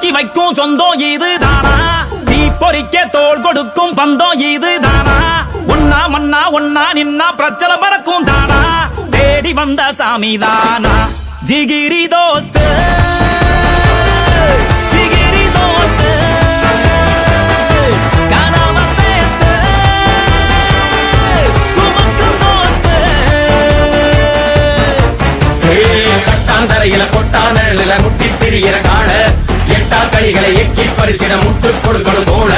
தூக்கி வைக்கும் சொந்தம் இது தானா? தீ பொறிக்க தோல் கொடுக்கும் பந்தம் இது தானா? ஒன்னா மன்னா ஒன்னா நின்னா பிரச்சனை பறக்கும் தானா? தேடி வந்த சாமி தானா? ஜிகிரி தோஸ்து. கொட்டான தோஸ்து. முட்டி திரியிற காலை கனிகளை எக்கி பறிச்சிட முட்டு கொடுக்கணும் போல.